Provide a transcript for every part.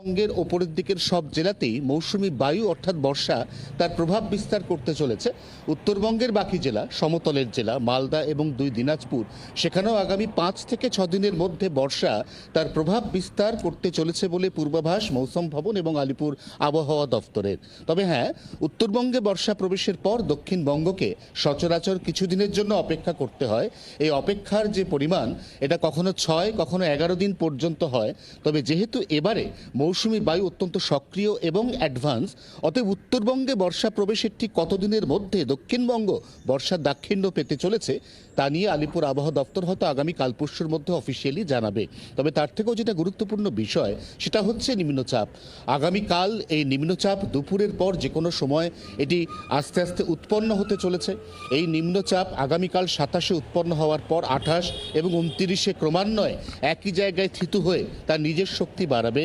বঙ্গের ওপরের দিকের সব জেলাতেই মৌসুমি বায়ু অর্থাৎ বর্ষা তার প্রভাব বিস্তার করতে চলেছে। উত্তরবঙ্গের বাকি জেলা, সমতলের জেলা, মালদা এবং দুই দিনাজপুর, সেখানেও আগামী পাঁচ থেকে ছ দিনের মধ্যে বর্ষা তার প্রভাব বিস্তার করতে চলেছে বলে পূর্বাভাস মৌসুম ভবন এবং আলিপুর আবহাওয়া দফতরের তবে হ্যাঁ উত্তরবঙ্গে বর্ষা প্রবেশের পর দক্ষিণবঙ্গকে সচরাচর কিছুদিনের জন্য অপেক্ষা করতে হয়। এই অপেক্ষার যে পরিমাণ, এটা কখনো ছয়, কখনো এগারো দিন পর্যন্ত হয়। তবে যেহেতু এবারে মৌসুমি বায়ু অত্যন্ত সক্রিয় এবং অ্যাডভান্স, অতএব উত্তরবঙ্গে বর্ষা প্রবেশের ঠিক কতদিনের মধ্যে দক্ষিণবঙ্গ বর্ষার দাক্ষিণ্য পেতে চলেছে, তা নিয়ে আলিপুর আবহাওয়া দপ্তর হয়তো আগামী কাল পরশুর মধ্যে অফিসিয়ালি জানাবে। তবে তার থেকেও যেটা গুরুত্বপূর্ণ বিষয়, সেটা হচ্ছে নিম্নচাপ। আগামীকাল এই নিম্নচাপ দুপুরের পর যে কোনো সময় এটি আস্তে আস্তে উৎপন্ন হতে চলেছে। এই নিম্নচাপ আগামীকাল সাতাশে উৎপন্ন হওয়ার পর আঠাশ এবং উনতিরিশে ক্রমান্বয়ে একই জায়গায় থিতু হয়ে তার নিজের শক্তি বাড়াবে।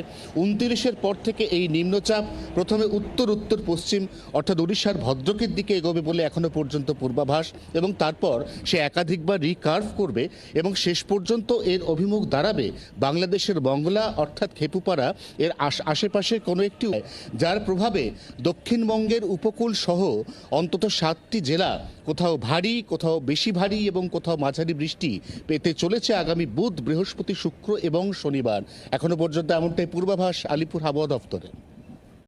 উনতিরিশের পর থেকে এই নিম্নচাপ প্রথমে উত্তর উত্তর, পশ্চিম, অর্থাৎ উড়িষ্যার ভদ্রকের দিকে এগোবে বলে এখনও পর্যন্ত পূর্বাভাস এবং তারপর সে একাধিকবার রিকার্ভ করবে এবং শেষ পর্যন্ত এর অভিমুখ দাঁড়াবে বাংলাদেশের বংলা অর্থাৎ খেপুপাড়া এর আশ- আশেপাশের কোনো একটি যার প্রভাবে দক্ষিণবঙ্গের উপকূল সহ অন্তত সাতটি জেলা কোথাও ভারী, কোথাও বেশি ভারী এবং কোথাও মাঝারি বৃষ্টি পেতে চলেছে আগামী বুধ, বৃহস্পতি, শুক্র এবং শনিবার। এখনও পর্যন্ত এমনটাই পূর্বাভাস আলিপুর আবহাওয়া দপ্তরে।